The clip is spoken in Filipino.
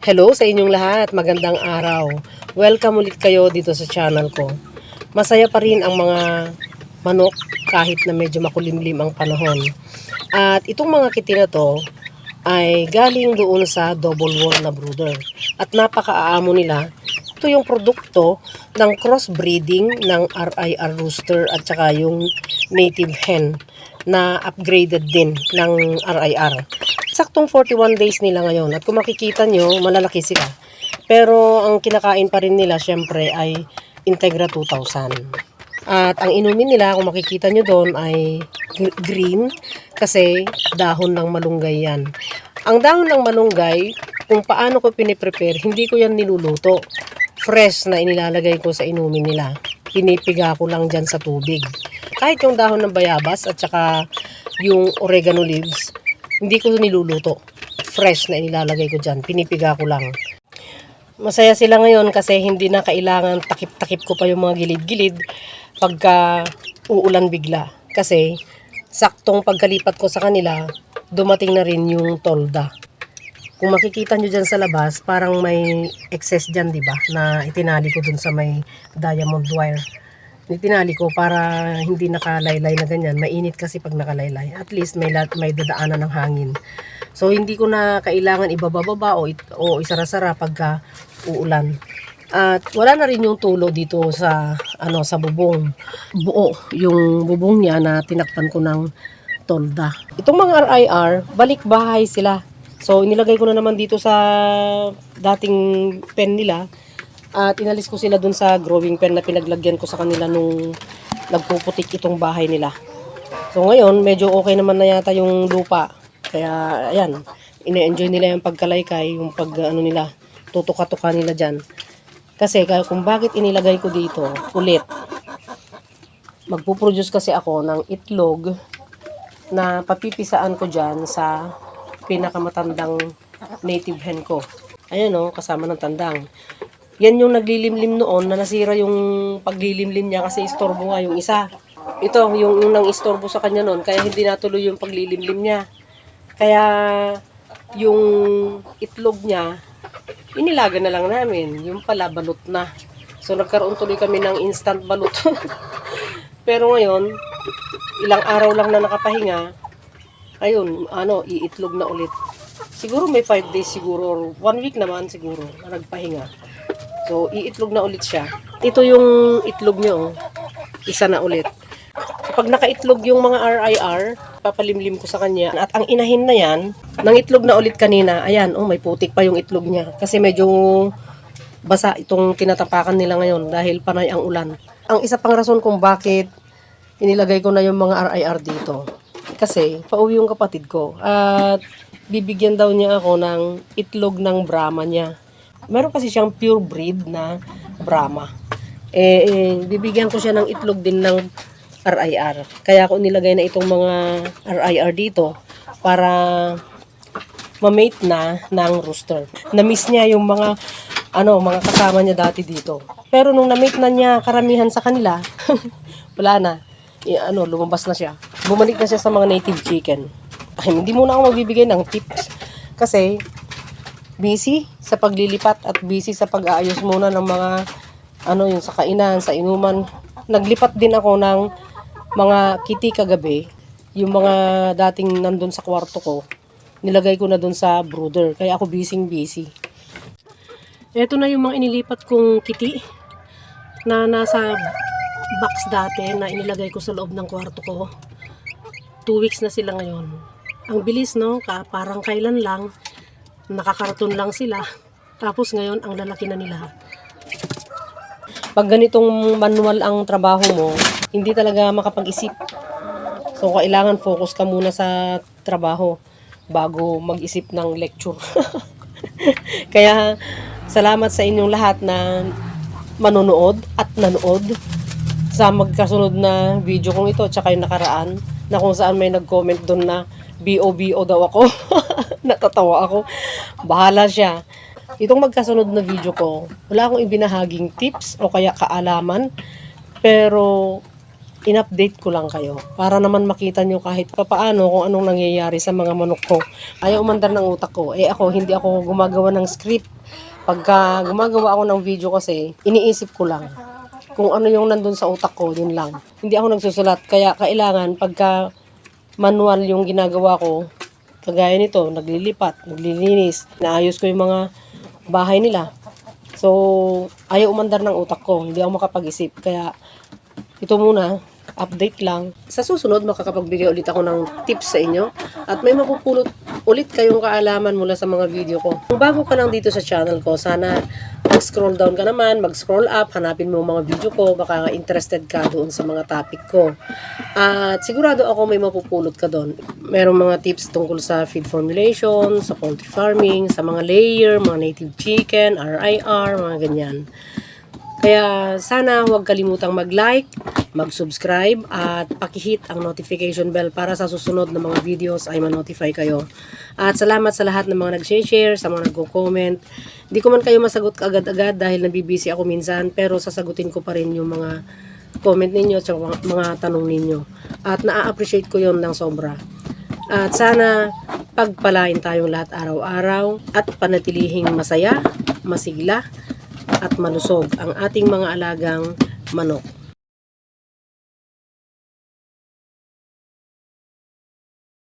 Hello sa inyong lahat, magandang araw. Welcome ulit kayo dito sa channel ko. Masaya pa rin ang mga manok kahit na medyo makulimlim ang panahon. At itong mga kiti na to ay galing doon sa double wall na brooder. At napakaamo nila. Ito yung produkto ng crossbreeding ng RIR rooster at saka yung native hen na upgraded din ng RIR. Saktong 41 days nila ngayon. At kung makikita nyo, malalaki sila. Pero ang kinakain pa rin nila syempre ay Integra 2000. At ang inumin nila, kung makikita nyo doon, ay gr- green kasi dahon ng malunggay yan. Ang dahon ng malunggay, kung paano ko piniprepare, hindi ko yan niluluto. Fresh na inilalagay ko sa inumin nila. Pinipiga ko lang dyan sa tubig. Kahit yung dahon ng bayabas at saka yung oregano leaves, hindi ko niluluto. Fresh na inilalagay ko dyan. Pinipiga ko lang. Masaya sila ngayon kasi hindi na kailangan takip-takip ko pa yung mga gilid-gilid pagka uulan bigla. Kasi saktong pagkalipat ko sa kanila, dumating na rin yung tolda. Kung makikita nyo dyan sa labas, parang may excess dyan, di ba? Na itinali ko dun sa may diamond wire. Itinali ko para hindi nakalaylay na ganyan. Mainit kasi pag nakalaylay. At least may, may dadaanan ng hangin. So hindi ko na kailangan ibabababa o, o isara-sara pagka uulan. At wala na rin yung tulo dito sa ano sa bubong. Buo yung bubong niya na tinakpan ko ng tolda. Itong mga RIR, balik bahay sila. So inilagay ko na naman dito sa dating pen nila at inalis ko sila dun sa growing pen na pinaglagyan ko sa kanila nung nagpuputik itong bahay nila. So ngayon, medyo okay naman na yata yung lupa. Kaya ayan, ine-enjoy nila yung pagkalaykay, yung pag ano nila, tutuka-tuka nila dyan. Kasi kaya kung bakit inilagay ko dito ulit, magpuproduce kasi ako ng itlog na papipisaan ko dyan sa pinakamatandang native hen ko. Ayan o, kasama ng tandang. Yan yung naglilimlim noon na nasira yung paglilimlim niya kasi istorbo nga yung isa. Ito, yung, yung nang istorbo sa kanya noon, kaya hindi natuloy yung paglilimlim niya. Kaya yung itlog niya, inilaga na lang namin. Yung pala, balot na. So, nagkaroon tuloy kami ng instant balot. Pero ngayon, ilang araw lang na nakapahinga, ayun, ano, iitlog na ulit. Siguro may 5 days siguro, or 1 week naman siguro, na nagpahinga. So, iitlog na ulit siya. Ito yung itlog niya, oh. Isa na ulit. Kapag nakaitlog yung mga RIR, papalimlim ko sa kanya. At ang inahin na yan, nang itlog na ulit kanina, ayan, oh, may putik pa yung itlog niya. Kasi medyo basa itong tinatapakan nila ngayon dahil panay ang ulan. Ang isa pang rason kung bakit inilagay ko na yung mga RIR dito. Kasi pauwi yung kapatid ko at bibigyan daw niya ako ng itlog ng Brahma niya. Meron kasi siyang pure breed na Brahma. Eh, eh, bibigyan ko siya ng itlog din ng RIR. Kaya ako nilagay na itong mga RIR dito para ma-mate na ng rooster. Na-miss niya yung mga ano, mga kasama niya dati dito. Pero nung na-mate na niya karamihan sa kanila, wala na. I, ano, lumabas na siya. Bumalik na siya sa mga native chicken. Ay, hindi muna ako magbibigay ng tips. Kasi, busy sa paglilipat at busy sa pag-aayos muna ng mga ano yung sa kainan, sa inuman. Naglipat din ako ng mga kitty kagabi. Yung mga dating nandun sa kwarto ko, nilagay ko na dun sa brooder. Kaya ako busy busy. Ito na yung mga inilipat kong kitty na nasa box dati na inilagay ko sa loob ng kwarto ko. Two weeks na sila ngayon. Ang bilis no, parang kailan lang, nakakarton lang sila. Tapos ngayon, ang lalaki na nila. Pag ganitong manual ang trabaho mo, hindi talaga makapag-isip. So, kailangan focus ka muna sa trabaho bago mag-isip ng lecture. Kaya, salamat sa inyong lahat na manonood at nanood sa magkasunod na video kong ito tsaka yung nakaraan na kung saan may nag-comment doon na BO-BO daw ako. Natatawa ako. Bahala siya. Itong magkasunod na video ko, wala akong ibinahaging tips o kaya kaalaman. Pero in-update ko lang kayo para naman makita nyo kahit papaano kung anong nangyayari sa mga manok ko. Ayaw umandar ng utak ko. Eh ako, hindi ako gumagawa ng script. Pagka gumagawa ako ng video kasi, iniisip ko lang kung ano yung nandun sa utak ko, yun lang. Hindi ako nagsusulat. Kaya kailangan pagka manual yung ginagawa ko, kagaya nito, naglilipat, naglilinis, naayos ko yung mga bahay nila. So, ayaw umandar ng utak ko. Hindi ako makapag-isip. Kaya, ito muna, update lang. Sa susunod, makakapagbigay ulit ako ng tips sa inyo. At may mapupulot ulit kayong kaalaman mula sa mga video ko. Kung bago ka lang dito sa channel ko, sana mag-scroll down ka naman, mag-scroll up, hanapin mo mga video ko, baka interested ka doon sa mga topic ko. At sigurado ako may mapupulot ka doon. Merong mga tips tungkol sa feed formulation, sa poultry farming, sa mga layer, mga native chicken, RIR, mga ganyan. Kaya sana huwag kalimutang mag-like, mag-subscribe at pakihit ang notification bell para sa susunod na mga videos ay ma-notify kayo. At salamat sa lahat ng mga nag-share, sa mga nagko-comment. Hindi ko man kayo masagot agad-agad dahil nabibisi ako minsan pero sasagutin ko pa rin yung mga comment ninyo at mga, tanong ninyo. At na-appreciate ko yon ng sobra. At sana pagpalain tayong lahat araw-araw at panatilihing masaya, masigla, at malusog ang ating mga alagang manok.